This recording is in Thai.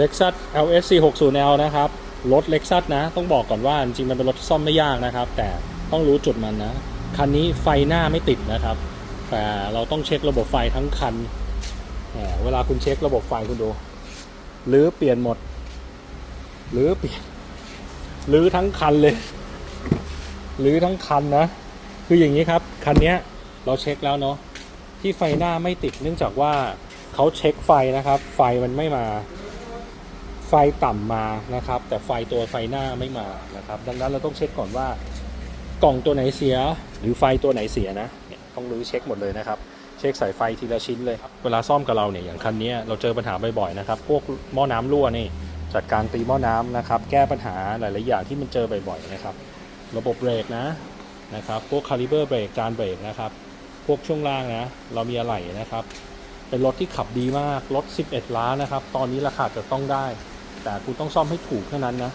Lexus LS 460L นะครับ รถ Lexus นะ ต้องบอกก่อนว่าจริงมันเป็นรถที่ซ่อมไม่ยากนะครับ แต่ต้องรู้จุดมันนะ คันนี้ไฟหน้าไม่ติดนะครับ แต่เราต้องเช็คระบบไฟทั้งคัน เวลาคุณเช็คระบบไฟคุณดูหรือเปลี่ยนหมดหรือเปลี่ยนหรือทั้งคันเลยหรือทั้งคันนะ คืออย่างนี้ครับ คันนี้เราเช็คแล้วเนาะที่ไฟหน้าไม่ติดเนื่องจากว่าเขาเช็คไฟนะครับ ไฟมันไม่มา ไฟต่ำมานะครับ แต่ไฟตัวไฟหน้าไม่มานะครับ ดังนั้นเราต้องเช็คก่อนว่ากล่องตัวไหนเสีย หรือไฟตัวไหนเสียนะเนี่ยต้องรื้อเช็คหมดเลยนะครับ เช็คสายไฟทีละชิ้นเลยเวลาซ่อมกับเราเนี่ยอย่างคันนี้เราเจอปัญหาบ่อยๆนะครับ พวกหม้อน้ำรั่วนี่จัดการตีหม้อน้ำนะครับ แก้ปัญหาหลายๆอย่างที่มันเจอบ่อยๆนะครับ ระบบเบรกนะนะครับ พวกคาลิเบอร์เบรกจานเบรกนะครับ พวกช่วงล่างนะ เรามีอะไหล่นะครับ เป็นรถที่ขับดีมาก รถ 11 ล้านนะครับ ตอนนี้ราคาจะต้องได้ แต่คุณต้องซ่อมให้ถูกเท่านั้นนะ